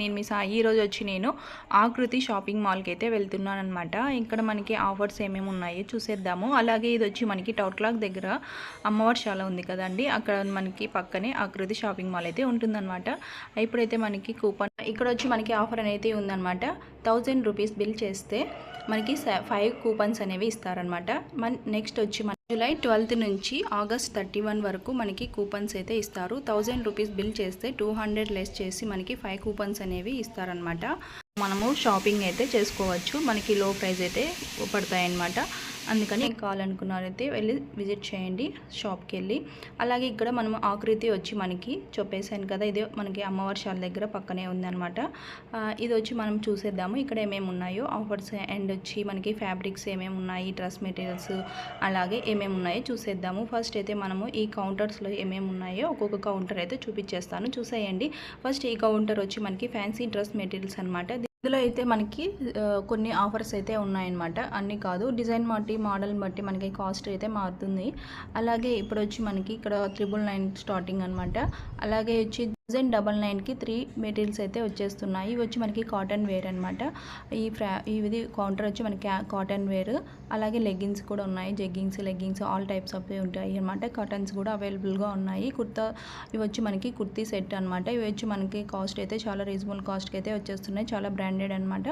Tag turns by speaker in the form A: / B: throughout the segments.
A: నేను మీ సాయి ఈరోజు వచ్చి నేను ఆకృతి షాపింగ్ మాల్కి అయితే వెళ్తున్నాను అనమాట ఇక్కడ మనకి ఆఫర్స్ ఏమేమి ఉన్నాయో చూసేద్దాము. అలాగే ఇది వచ్చి మనకి టౌట్ క్లాక్ దగ్గర అమ్మవారి శాల ఉంది కదండి. అక్కడ మనకి పక్కనే ఆకృతి షాపింగ్ మాల్ అయితే ఉంటుందన్నమాట. ఇప్పుడైతే మనకి కూపన్ ఇక్కడ వచ్చి మనకి ఆఫర్ అనేది ఉందన్నమాట. థౌజండ్ రూపీస్ బిల్ చేస్తే మనకి ఫైవ్ కూపన్స్ అనేవి ఇస్తారనమాట మన నెక్స్ట్ వచ్చి మన జూలై ట్వెల్త్ నుంచి ఆగస్ట్ థర్టీ వన్ వరకు మనకి కూపన్స్ అయితే ఇస్తారు. థౌజండ్ రూపీస్ బిల్ చేస్తే టూ హండ్రెడ్ లెస్ చేసి మనకి ఫైవ్ కూపన్స్ అనేవి ఇస్తారనమాట మనము షాపింగ్ అయితే చేసుకోవచ్చు. మనకి లో ప్రైస్ అయితే పడతాయి అన్నమాట అందుకని కావాలనుకున్నారైతే వెళ్ళి విజిట్ చేయండి షాప్కి వెళ్ళి అలాగే ఇక్కడ మనం ఆకృతి వచ్చి మనకి చెప్పేసాను కదా ఇది మనకి అమ్మవారి శాల దగ్గర పక్కనే ఉందన్నమాట. ఆ, ఇది వచ్చి మనం చూసేద్దాము. ఇక్కడ ఏమేమి ఉన్నాయో ఆఫర్స్ అండ్ వచ్చి మనకి ఫ్యాబ్రిక్స్ ఏమేమి ఉన్నాయి డ్రెస్ మెటీరియల్స్ అలాగే ఏమేమి ఉన్నాయో చూసేద్దాము. ఫస్ట్ అయితే మనము ఈ కౌంటర్స్లో ఏమేమి ఉన్నాయో ఒక్కొక్క కౌంటర్ అయితే చూపించేస్తాను. చూసేయండి. ఫస్ట్ ఈ కౌంటర్ వచ్చి మనకి ఫ్యాన్సీ డ్రెస్ మెటీరియల్స్ అనమాట ఇందులో అయితే మనకి కొన్ని ఆఫర్స్ అయితే ఉన్నాయన్నమాట. అన్నీ కాదు డిజైన్ బట్టి మోడల్ బట్టి మనకి కాస్ట్ అయితే మారుతుంది. అలాగే ఇప్పుడు వచ్చి మనకి ఇక్కడ త్రిబుల్ నైన్ స్టార్టింగ్ అనమాట అలాగే వచ్చి థౌజండ్ డబల్ నైన్కి త్రీ మెటీరియల్స్ అయితే వచ్చేస్తున్నాయి. ఇవి వచ్చి మనకి కాటన్ వేర్ అనమాట ఈ ఫ్రా ఇది కౌంటర్ వచ్చి మనకి కాటన్ వేర్. అలాగే లెగ్గిన్స్ కూడా ఉన్నాయి. Jeggings leggings all types of ఉంటాయి అనమాట కాటన్స్ కూడా అవైలబుల్గా ఉన్నాయి. కుర్తా ఇవి వచ్చి మనకి కుర్తీ సెట్ అనమాట ఇవి వచ్చి మనకి కాస్ట్ అయితే చాలా రీజనబుల్ కాస్ట్కి అయితే వచ్చేస్తున్నాయి. చాలా బ్రాండెడ్ అనమాట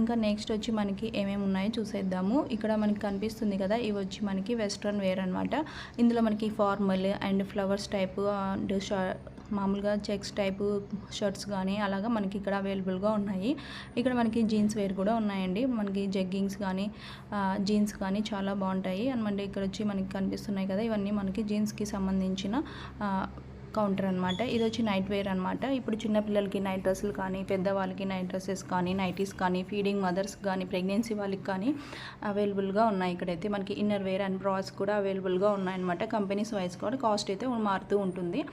A: ఇంకా నెక్స్ట్ వచ్చి మనకి ఏమేమి ఉన్నాయో చూసేద్దాము. ఇక్కడ మనకి కనిపిస్తుంది కదా ఇవి వచ్చి మనకి వెస్ట్రన్ వేర్ అనమాట ఇందులో మనకి formal and flowers type and మామూలుగా చెక్స్ టైపు షర్ట్స్ కానీ అలాగా మనకి ఇక్కడ అవైలబుల్గా ఉన్నాయి. ఇక్కడ మనకి జీన్స్ వేర్ కూడా ఉన్నాయండి. మనకి జగ్గింగ్స్ కానీ జీన్స్ కానీ చాలా బాగుంటాయి. అనమాట ఇక్కడ వచ్చి మనకి కనిపిస్తున్నాయి కదా ఇవన్నీ మనకి జీన్స్కి సంబంధించిన కౌంటర్ అనమాట ఇది వచ్చి నైట్ వేర్ అనమాట ఇప్పుడు చిన్నపిల్లలకి నైట్ డ్రెస్సులు కానీ పెద్దవాళ్ళకి నైట్ డ్రెస్సెస్ కానీ నైటీస్ కానీ ఫీడింగ్ మదర్స్ కానీ ప్రెగ్నెన్సీ వాళ్ళకి కానీ అవైలబుల్గా ఉన్నాయి ఇక్కడైతే. మనకి ఇన్నర్ వేర్ అండ్ బ్రాస్ కూడా అవైలబుల్గా ఉన్నాయన్నమాట కంపెనీస్ వైజ్ కూడా కాస్ట్ అయితే మారుతూ ఉంటుంది.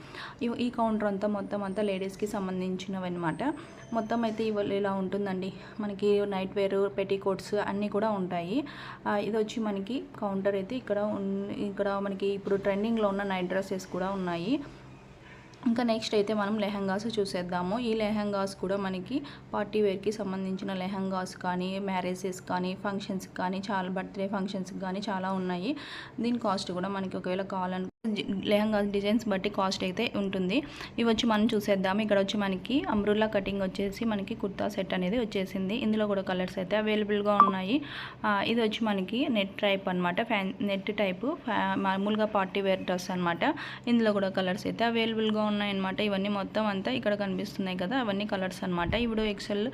A: ఈ- కౌంటర్ అంతా మొత్తం అంతా లేడీస్కి సంబంధించినవన్నమాట. మొత్తం అయితే ఇలా ఉంటుందండి? మనకి నైట్ వేర్ పెట్టికోట్స్ అన్నీ కూడా ఉంటాయి. ఇది వచ్చి మనకి కౌంటర్ అయితే ఇక్కడ ఇక్కడ మనకి ఇప్పుడు ట్రెండింగ్లో ఉన్న నైట్ డ్రెస్సెస్ కూడా ఉన్నాయి. ఇంకా నెక్స్ట్ అయితే మనం లెహంగాస్ చూసేద్దాము. ఈ లెహంగాస్ కూడా మనకి పార్టీ వేర్కి సంబంధించిన లెహంగాస్ కానీ మ్యారేజెస్ కానీ ఫంక్షన్స్ కానీ చాలా బర్త్డే ఫంక్షన్స్ కానీ చాలా ఉన్నాయి. దీని కాస్ట్ కూడా మనకి ఒకవేళ కావాలను లెహంగా డిజైన్స్ బట్టి కాస్ట్ అయితే ఉంటుంది. ఇవి వచ్చి మనం చూసేద్దాం. ఇక్కడ వచ్చి మనకి అమ్రుల్లా కటింగ్ వచ్చేసి మనకి కుర్తా సెట్ అనేది వచ్చేసింది. ఇందులో కూడా కలర్స్ అయితే అవైలబుల్గా ఉన్నాయి. ఆ, ఇది వచ్చి మనకి నెట్ టైప్ అనమాట ఫ్యాన్ నెట్ టైపు మామూలుగా పార్టీ వేర్ డ్రెస్ అనమాట ఇందులో కూడా కలర్స్ అయితే అవైలబుల్గా ఉన్నాయన్నమాట. ఇవన్నీ మొత్తం అంతా ఇక్కడ కనిపిస్తున్నాయి కదా అవన్నీ కలర్స్ అనమాట ఇప్పుడు ఎక్సెల్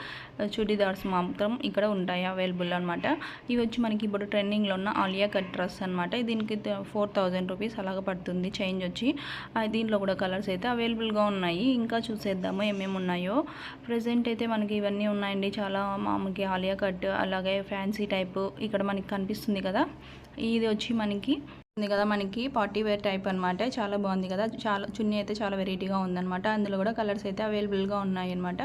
A: చుడీదార్స్ మాత్రం ఇక్కడ ఉంటాయి అవైలబుల్ అనమాట ఇవి వచ్చి మనకి ఇప్పుడు ట్రెండింగ్లో ఉన్న ఆలియా కట్ డ్రెస్ అనమాట దీనికి ఫోర్ థౌజండ్ రూపీస్ అలాగ పడుతుంది చేంజ్ వచ్చి. దీంట్లో కూడా కలర్స్ అయితే అవైలబుల్గా ఉన్నాయి. ఇంకా చూసేద్దాము ఏమేమి ఉన్నాయో. ప్రజెంట్ అయితే మనకి ఇవన్నీ ఉన్నాయండి. చాలా మామకి ఆలియా కట్ అలాగే ఫ్యాన్సీ టైప్ ఇక్కడ మనకి కనిపిస్తుంది కదా. ఇది వచ్చి మనకి ఉంది కదా మనకి పార్టీ వేర్ టైప్ అనమాట చాలా బాగుంది కదా. చాలా చున్నీ అయితే చాలా వెరైటీగా ఉందన్నమాట. అందులో కూడా కలర్స్ అయితే అవైలబుల్గా ఉన్నాయి అనమాట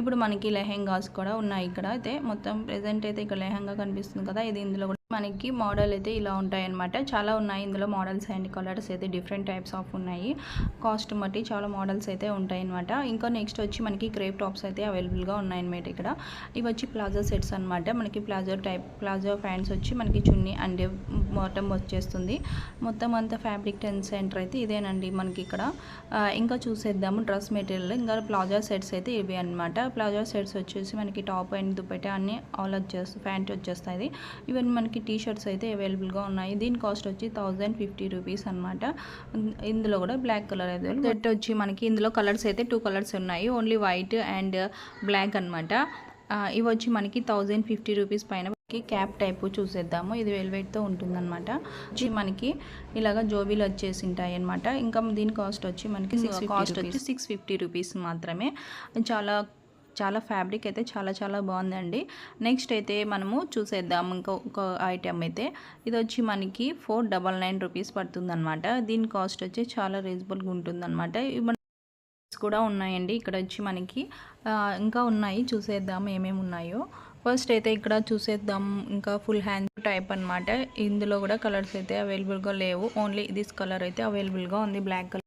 A: ఇప్పుడు మనకి లెహెంగాస్ కూడా ఉన్నాయి ఇక్కడ. అయితే మొత్తం ప్రెసెంట్ అయితే ఇక్కడ లెహెంగా కనిపిస్తుంది కదా. ఇది ఇందులో కూడా మనకి మోడల్ అయితే ఇలా ఉంటాయన్నమాట. చాలా ఉన్నాయి. ఇందులో మోడల్స్ అండ్ కలర్స్ అయితే డిఫరెంట్ టైప్స్ ఆఫ్ ఉన్నాయి. కాస్ట్ బట్టి చాలా మోడల్స్ అయితే ఉంటాయన్నమాట. ఇంకా నెక్స్ట్ వచ్చి మనకి క్రేప్ టాప్స్ అయితే అవైలబుల్గా ఉన్నాయన్నమాట ఇక్కడ. ఇవి వచ్చి ప్లాజో సెట్స్ అనమాట మనకి ప్లాజో టైప్ ప్లాజో ఫ్యాన్స్ వచ్చి మనకి చున్నీ అండ్ బాటమ్ వచ్చేస్తుంది. మొత్తం అంతా ఫ్యాబ్రిక్ టెన్ సెంటర్ అయితే ఇదేనండి మనకి ఇక్కడ. ఇంకా చూసేద్దాము డ్రెస్ మెటీరియల్ ఇంకా ప్లాజో సెట్స్ అయితే ఇవి అనమాట ప్లాజో సెట్స్ వచ్చేసి మనకి టాప్ అండ్ దుప్పట అన్ని ఆల్ వచ్చేస్తాయి ప్యాంట్ వచ్చేస్తాయి. ఇవన్నీ మనకి టీ షర్ట్స్ అయితే అవైలబుల్గా ఉన్నాయి. దీని కాస్ట్ వచ్చి థౌజండ్ ఫిఫ్టీ రూపీస్ అనమాట ఇందులో కూడా బ్లాక్ కలర్ అవైలబుల్. సెట్ వచ్చి మనకి ఇందులో కలర్స్ అయితే టూ కలర్స్ ఉన్నాయి. ఓన్లీ వైట్ అండ్ బ్లాక్ అనమాట ఇవి వచ్చి మనకి థౌజండ్ ఫిఫ్టీ రూపీస్ పైన మనకి క్యాప్ టైప్ చూసేద్దాము. ఇది వెల్వెట్తో ఉంటుందన్నమాట. మనకి ఇలాగ జోబీలు వచ్చేసి ఉంటాయి అనమాట ఇంకా దీని కాస్ట్ వచ్చి మనకి కాస్ట్ వచ్చి సిక్స్ ఫిఫ్టీ రూపీస్ మాత్రమే. చాలా చాలా ఫ్యాబ్రిక్ అయితే చాలా చాలా బాగుందండి. నెక్స్ట్ అయితే మనము చూసేద్దాం ఇంకా ఒక ఐటెం అయితే. ఇది వచ్చి మనకి ఫోర్ డబల్ నైన్ రూపీస్ పడుతుందన్నమాట. దీని కాస్ట్ వచ్చి చాలా రీజనబుల్గా ఉంటుందన్నమాట. కూడా ఉన్నాయండి. ఇక్కడ వచ్చి మనకి ఇంకా ఉన్నాయి. చూసేద్దాం ఏమేమి ఉన్నాయో. ఫస్ట్ అయితే ఇక్కడ చూసేద్దాం ఇంకా ఫుల్ హ్యాండ్ టైప్ అన్నమాట. ఇందులో కూడా కలర్స్ అయితే అవైలబుల్గా లేవు. ఓన్లీ దిస్ కలర్ అయితే అవైలబుల్గా ఉంది. బ్లాక్ కలర్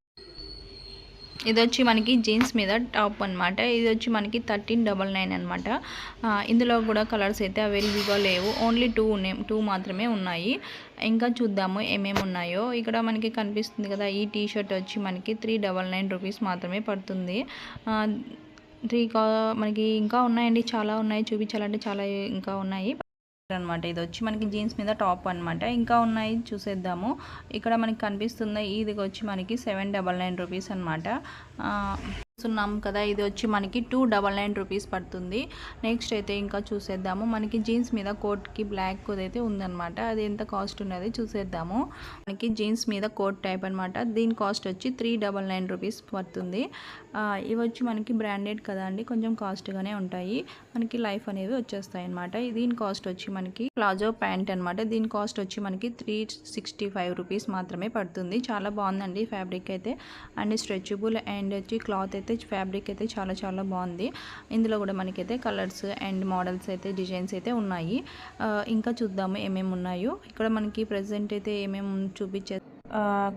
A: ఇది వచ్చి మనకి జీన్స్ మీద టాప్ అనమాట ఇది వచ్చి మనకి థర్టీన్ డబల్ నైన్ అనమాట ఇందులో కూడా కలర్స్ అయితే అవైలబుల్గా లేవు. ఓన్లీ టూ ఉన్నాయి టూ మాత్రమే ఉన్నాయి. ఇంకా చూద్దాము ఏమేమి ఉన్నాయో. ఇక్కడ మనకి కనిపిస్తుంది కదా ఈ టీ షర్ట్ వచ్చి మనకి త్రీ డబల్ నైన్ రూపీస్ మాత్రమే పడుతుంది. ఆ, త్రీ కా మనకి ఇంకా ఉన్నాయండి చాలా ఉన్నాయి చూపించాలంటే చాలా ఇంకా ఉన్నాయి. అనమాట. ఇది వచ్చి మనకి జీన్స్ మీద టాప్ అన్నమాట ఇంకా ఉన్నాయి చూసేద్దాము. ఇక్కడ మనకి కనిపిస్తుంది ఇది వచ్చి మనకి సెవెన్ డబల్ నైన్ రూపీస్ అనమాట. చూస్తున్నాం కదా ఇది వచ్చి మనకి టూ డబల్ నైన్ రూపీస్ పడుతుంది. నెక్స్ట్ అయితే ఇంకా చూసేద్దాము. మనకి జీన్స్ మీద కోట్కి బ్లాక్ అయితే ఉందన్నమాట. అది ఎంత కాస్ట్ ఉన్నది చూసేద్దాము. మనకి జీన్స్ మీద కోట్ టైప్ అనమాట దీని కాస్ట్ వచ్చి త్రీ డబల్ నైన్ రూపీస్ పడుతుంది. ఇవి వచ్చి మనకి బ్రాండెడ్ కదా అండి. కొంచెం కాస్ట్గానే ఉంటాయి. మనకి లైఫ్ అనేవి వచ్చేస్తాయి అనమాట దీని కాస్ట్ వచ్చి మనకి ప్లాజో ప్యాంట్ అనమాట దీని కాస్ట్ వచ్చి మనకి త్రీ సిక్స్టీ ఫైవ్ రూపీస్ మాత్రమే పడుతుంది. చాలా బాగుందండి ఫ్యాబ్రిక్ అయితే. అండ్ స్ట్రెచబుల్ అండ్ వచ్చి క్లాత్ అయితే ఫ్యాబ్రిక్ అయితే చాలా చాలా బాగుంది. ఇందులో కూడా మనకైతే కలర్స్ అండ్ మోడల్స్ అయితే డిజైన్స్ అయితే ఉన్నాయి. ఇంకా చూద్దాము ఏమేమి ఉన్నాయో. ఇక్కడ మనకి ప్రజెంట్ అయితే ఏమేమి చూపించే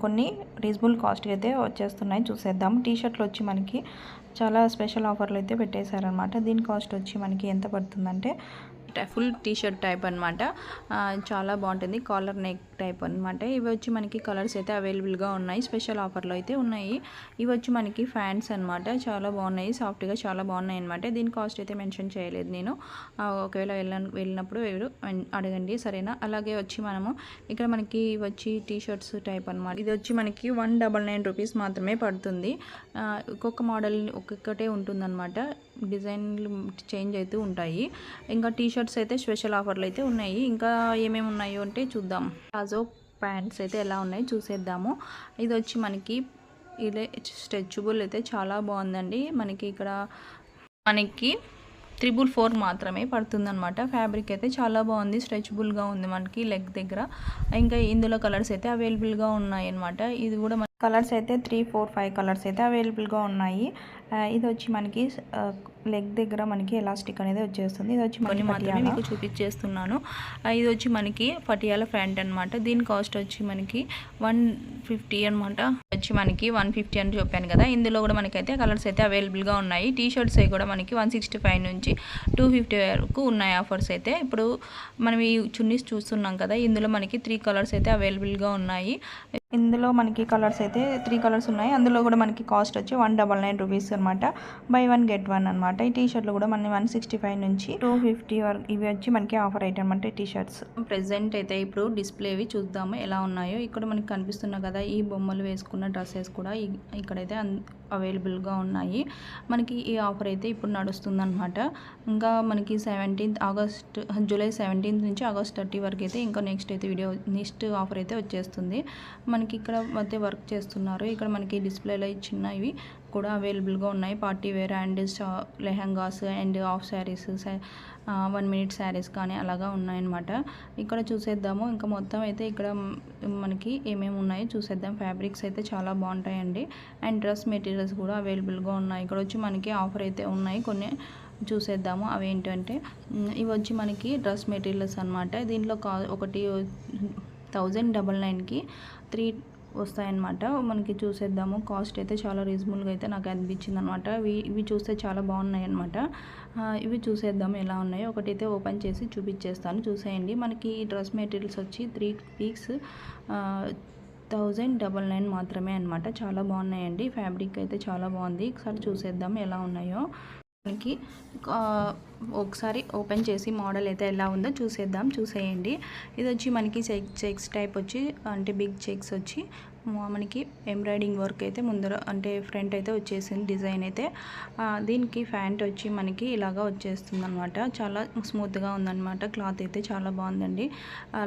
A: కొన్ని రీజనబుల్ కాస్ట్కి అయితే వచ్చేస్తున్నాయి. చూసేద్దాం టీ షర్ట్లు వచ్చి మనకి చాలా స్పెషల్ ఆఫర్లు అయితే పెట్టేశారనమాట దీని కాస్ట్ వచ్చి మనకి ఎంత పడుతుందంటే ఫుల్ టీ షర్ట్ టైప్ అనమాట చాలా బాగుంటుంది. కాలర్ నెక్ టైప్ అనమాట ఇవి వచ్చి మనకి కలర్స్ అయితే అవైలబుల్గా ఉన్నాయి. స్పెషల్ ఆఫర్లో అయితే ఉన్నాయి. ఇవి వచ్చి మనకి ఫ్యాన్స్ అనమాట చాలా బాగున్నాయి. సాఫ్ట్గా చాలా బాగున్నాయి అనమాట దీని కాస్ట్ అయితే మెన్షన్ చేయలేదు నేను. ఒకవేళ వెళ్ళ వెళ్ళినప్పుడు ఎవరు అడగండి. సరేనా? అలాగే వచ్చి మనము ఇక్కడ మనకి ఇవి వచ్చి టీ షర్ట్స్ టైప్ అనమాట ఇది వచ్చి మనకి వన్ డబల్ నైన్ రూపీస్ మాత్రమే పడుతుంది. ఒక్కొక్క మోడల్ ఒక్కొక్కటే ఉంటుందన్నమాట. డిజైన్లు చేంజ్ అవుతూ ఉంటాయి. ఇంకా టీ షర్ట్స్ అయితే స్పెషల్ ఆఫర్లు అయితే ఉన్నాయి. ఇంకా ఏమేమి ఉన్నాయో అంటే చూద్దాం. ప్లాజో ప్యాంట్స్ అయితే ఎలా ఉన్నాయి చూసేద్దాము. ఇది వచ్చి మనకి ఇదే స్ట్రెచబుల్ అయితే చాలా బాగుందండి. మనకి ఇక్కడ మనకి త్రిబుల్ ఫోర్ మాత్రమే పడుతుందన్నమాట. ఫ్యాబ్రిక్ అయితే చాలా బాగుంది స్ట్రెచబుల్గా ఉంది మనకి లెగ్ దగ్గర. ఇంకా ఇందులో కలర్స్ అయితే అవైలబుల్గా ఉన్నాయి అనమాట ఇది కూడా మన కలర్స్ అయితే త్రీ ఫోర్ ఫైవ్ కలర్స్ అయితే అవైలబుల్గా ఉన్నాయి. ఇది వచ్చి మనకి లెగ్ దగ్గర మనకి ఎలాస్టిక్ అనేది వచ్చేస్తుంది. ఇది వచ్చి మనకి మాత్రమే మీకు చూపించేస్తున్నాను ఇది వచ్చి మనకి పటియాల ఫ్యాంట్ అనమాట దీని కాస్ట్ వచ్చి మనకి వన్ ఫిఫ్టీ అనమాట వచ్చి మనకి వన్ ఫిఫ్టీ అని చెప్పాను కదా. ఇందులో కూడా మనకైతే కలర్స్ అయితే అవైలబుల్గా ఉన్నాయి. టీ షర్ట్స్ అవి కూడా మనకి వన్ సిక్స్టీ ఫైవ్ నుంచి టూ ఫిఫ్టీ వరకు ఉన్నాయి ఆఫర్స్ అయితే. ఇప్పుడు మనం ఈ చున్నీస్ చూస్తున్నాం కదా. ఇందులో మనకి త్రీ కలర్స్ అయితే అవైలబుల్గా ఉన్నాయి. ఇందులో మనకి కలర్స్ అయితే త్రీ కలర్స్ ఉన్నాయి. అందులో కూడా మనకి కాస్ట్ వచ్చి వన్ డబల్ నైన్ రూపీస్ అనమాట బై వన్ గెట్ వన్ అనమాట ఈ టీ షర్ట్లు కూడా మన వన్ సిక్స్టీ ఫైవ్ నుంచి టూ ఫిఫ్టీ వరకు ఇవి వచ్చి మనకి ఆఫర్ ఐటమ్ అంటే టీ షర్ట్స్ ప్రెసెంట్ అయితే ఇప్పుడు డిస్ప్లేవి చూద్దాము ఎలా ఉన్నాయో. ఇక్కడ మనకి కనిపిస్తున్నాయి కదా ఈ బొమ్మలు వేసుకున్న డ్రెస్సెస్ కూడా ఇక్కడైతే అవైలబుల్గా ఉన్నాయి. మనకి ఈ ఆఫర్ అయితే ఇప్పుడు నడుస్తుందన్నమాట. ఇంకా మనకి సెవెంటీన్త్ ఆగస్ట్ జూలై సెవెంటీన్త్ నుంచి ఆగస్ట్ థర్టీ వరకు అయితే ఇంకా నెక్స్ట్ అయితే వీడియో నెక్స్ట్ ఆఫర్ అయితే వచ్చేస్తుంది. మన మనకి ఇక్కడ మధ్య వర్క్ చేస్తున్నారు. ఇక్కడ మనకి డిస్ప్లేలో చిన్నవి కూడా అవైలబుల్గా ఉన్నాయి. Party wear and lehengas and half saris one minute saris కానీ అలాగా ఉన్నాయన్నమాట. ఇక్కడ చూసేద్దాము. ఇంకా మొత్తం అయితే ఇక్కడ మనకి ఏమేమి ఉన్నాయో చూసేద్దాం. ఫ్యాబ్రిక్స్ అయితే చాలా బాగుంటాయండి. అండ్ డ్రెస్ మెటీరియల్స్ కూడా అవైలబుల్గా ఉన్నాయి. ఇక్కడ వచ్చి మనకి ఆఫర్ అయితే ఉన్నాయి. కొన్ని చూసేద్దాము. అవి ఏంటంటే ఇవి వచ్చి మనకి డ్రెస్ మెటీరియల్స్ అనమాట దీంట్లో కా ఒకటి థౌజండ్ డబల్ నైన్కి త్రీ వస్తాయన్నమాట. మనకి చూసేద్దాము. కాస్ట్ అయితే చాలా రీజనబుల్గా అయితే నాకు అనిపించింది అనమాట ఇవి ఇవి చూస్తే చాలా బాగున్నాయి అనమాట ఇవి చూసేద్దాము ఎలా ఉన్నాయో. ఒకటైతే ఓపెన్ చేసి చూపించేస్తాను చూసేయండి. మనకి ఈ డ్రెస్ మెటీరియల్స్ వచ్చి three pieces thousand double nine మాత్రమే అనమాట చాలా బాగున్నాయండి. ఫ్యాబ్రిక్ అయితే చాలా బాగుంది. ఒకసారి చూసేద్దాం ఎలా ఉన్నాయో. మనకి ఒకసారి ఓపెన్ చేసి మోడల్ అయితే ఎలా ఉందో చూసేద్దాం చూసేయండి. ఇది వచ్చి మనకి చెక్ చెక్స్ టైప్ వచ్చి అంటే బిగ్ చెక్స్ వచ్చి మనకి ఎంబ్రాయిడింగ్ వర్క్ అయితే ముందర అంటే ఫ్రంట్ అయితే వచ్చేసింది డిజైన్ అయితే. దీనికి ఫ్యాంట్ వచ్చి మనకి ఇలాగా వచ్చేస్తుంది అనమాట చాలా స్మూత్గా ఉందన్నమాట. క్లాత్ అయితే చాలా బాగుందండి.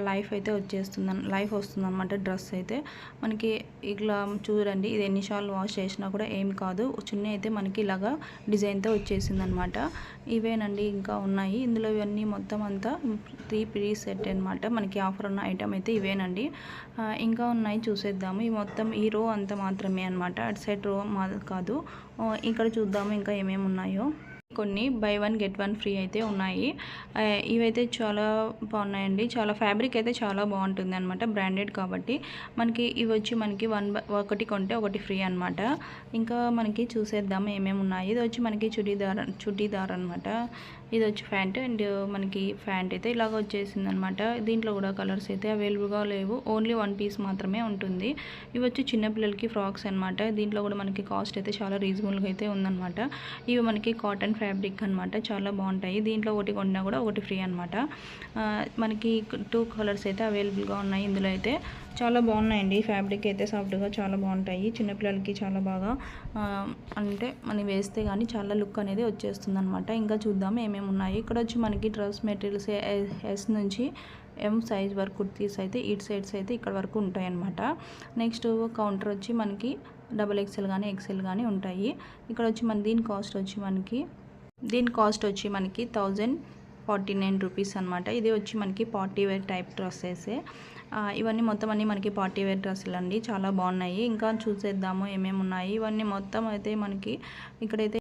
A: లైఫ్ అయితే వచ్చేస్తుంది లైఫ్ వస్తుంది అనమాట డ్రెస్ అయితే. మనకి ఇట్లా చూడండి ఇది ఎన్నిసార్లు వాష్ చేసినా కూడా ఏం కాదు. చున్నీ అయితే మనకి ఇలాగా డిజైన్తో వచ్చేసింది అనమాట ఇవేనండి ఇంకా ఉన్నాయి. ఇందులో ఇవన్నీ మొత్తం అంతా త్రీ పీ సెట్ అనమాట మనకి ఆఫర్ ఉన్న ఐటమ్ అయితే ఇవేనండి. ఇంకా ఉన్నాయి చూసేద్దాము. ఈ మొత్తం ఈ రో అంత మాత్రమే అనమాట అటు సైడ్ రో మా కాదు. ఇక్కడ చూద్దాము ఇంకా ఏమేమి ఉన్నాయో. కొన్ని buy one get one free అయితే ఉన్నాయి. ఇవైతే చాలా బాగున్నాయండి. చాలా ఫ్యాబ్రిక్ అయితే చాలా బాగుంటుంది అనమాట బ్రాండెడ్ కాబట్టి. మనకి ఇవి వచ్చి మనకి వన్ బై ఒకటి కొంటే ఒకటి ఫ్రీ అనమాట ఇంకా మనకి చూసేద్దాం ఏమేమి ఉన్నాయి. ఇది వచ్చి మనకి చుడీదార్ చుడీదార్ అనమాట ఇది వచ్చి ప్యాంట్ అండ్ మనకి ప్యాంట్ అయితే ఇలాగ వచ్చేసింది అనమాట దీంట్లో కూడా కలర్స్ అయితే అవైలబుల్గా లేవు. ఓన్లీ వన్ పీస్ మాత్రమే ఉంటుంది. ఇవి వచ్చి చిన్నపిల్లలకి ఫ్రాక్స్ అనమాట. దీంట్లో కూడా మనకి కాస్ట్ అయితే చాలా రీజనబుల్గా అయితే ఉందన్నమాట ఇవి మనకి కాటన్ ఫ్యాబ్రిక్ అనమాట. చాలా బాగుంటాయి. దీంట్లో ఒకటి కొన్నా కూడా ఒకటి ఫ్రీ అనమాట. మనకి టూ కలర్స్ అయితే అవైలబుల్గా ఉన్నాయి ఇందులో అయితే. చాలా బాగున్నాయండి. ఫ్యాబ్రిక్ అయితే సాఫ్ట్గా చాలా బాగుంటాయి. చిన్నపిల్లలకి చాలా బాగా ఆ, అంటే మనం వేస్తే కానీ చాలా లుక్ అనేది వచ్చేస్తుంది అనమాట ఇంకా చూద్దాం ఏమేమి ఉన్నాయి. ఇక్కడ వచ్చి మనకి డ్రెస్ మెటీరియల్స్ ఎస్ నుంచి ఎం సైజ్ వరకు కుర్తీస్ అయితే ఇటు సైడ్స్ అయితే ఇక్కడ వరకు ఉంటాయి అన్నమాట నెక్స్ట్ కౌంటర్ వచ్చి మనకి డబల్ ఎక్సెల్ కానీ ఎక్సెల్ కానీ ఉంటాయి. ఇక్కడ వచ్చి మన దీని కాస్ట్ వచ్చి మనకి దీని కాస్ట్ వచ్చి మనకి థౌజండ్ ఫార్టీ నైన్ రూపీస్ అనమాట ఇది వచ్చి మనకి పార్టీ వేర్ టైప్ డ్రెస్సెస్. ఇవన్నీ మొత్తం అన్నీ మనకి పార్టీ వేర్ డ్రెస్సులు అండి చాలా బాగున్నాయి. ఇంకా చూసేద్దాము ఏమేమి ఉన్నాయి. ఇవన్నీ మొత్తం అయితే మనకి ఇక్కడైతే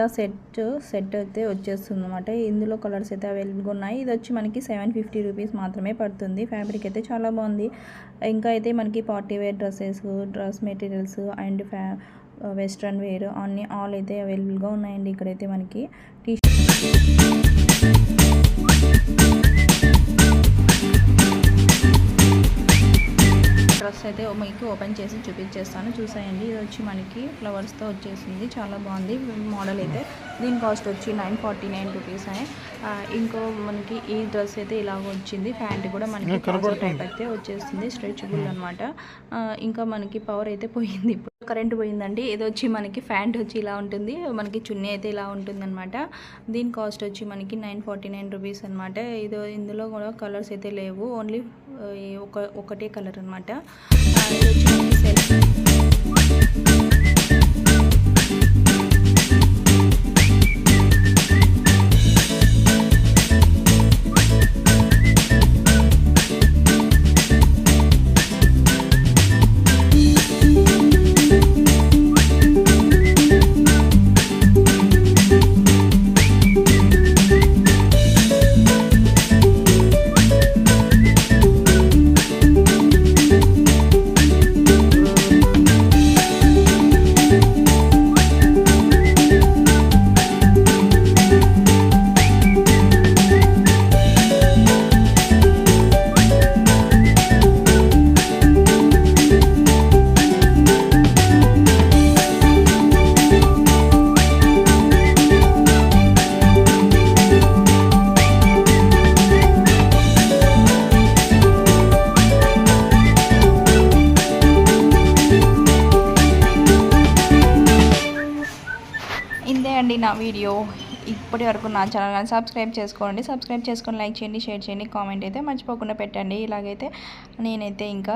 A: మిగతా సెట్ సెట్ అయితే వచ్చేస్తుంది అనమాట ఇందులో కలర్స్ అయితే అవైలబుల్గా ఉన్నాయి. ఇది వచ్చి మనకి సెవెన్ ఫిఫ్టీ రూపీస్ మాత్రమే పడుతుంది. ఫ్యాబ్రిక్ అయితే చాలా బాగుంది. ఇంకా అయితే మనకి party wear dresses dress materials and ఫ్యా వెస్ట్రన్ వేర్ అన్ని ఆల్ అయితే అవైలబుల్గా ఉన్నాయండి ఇక్కడైతే మనకి. టీ డ్రెస్ అయితే మీకు ఓపెన్ చేసి చూపించేస్తాను. చూసాయండి. ఇది వచ్చి మనకి ఫ్లవర్స్తో వచ్చేసింది. చాలా బాగుంది. మోడల్ అయితే దీని కాస్ట్ వచ్చి నైన్ ఫార్టీ నైన్ రూపీస్ ఇంకో మనకి ఈ డ్రెస్ అయితే ఇలాగ వచ్చింది. ప్యాంట్ కూడా మనకి టైప్ అయితే వచ్చేసింది. స్ట్రెచబుల్ అనమాట ఇంకా మనకి పవర్ అయితే పోయింది ఇప్పుడు. కరెంట్ పోయిందండి. ఇది వచ్చి మనకి ఫ్యాంట్ వచ్చి ఇలా ఉంటుంది. మనకి చున్నీ అయితే ఇలా ఉంటుంది అనమాట దీని కాస్ట్ వచ్చి మనకి నైన్ ఫార్టీ నైన్ రూపీస్ అనమాట ఇది ఇందులో కూడా కలర్స్ అయితే లేవు. ఓన్లీ ఒక ఒకటే కలర్ అనమాట ఇది వచ్చి మనకి సెల్ఫ్. వీడియో ఇప్పటి వరకు నా ఛానల్ కానీ సబ్స్క్రైబ్ చేసుకోండి. సబ్స్క్రైబ్ చేసుకొని లైక్ చేయండి షేర్ చేయండి కామెంట్ అయితే మర్చిపోకుండా పెట్టండి. ఇలాగైతే నేనైతే ఇంకా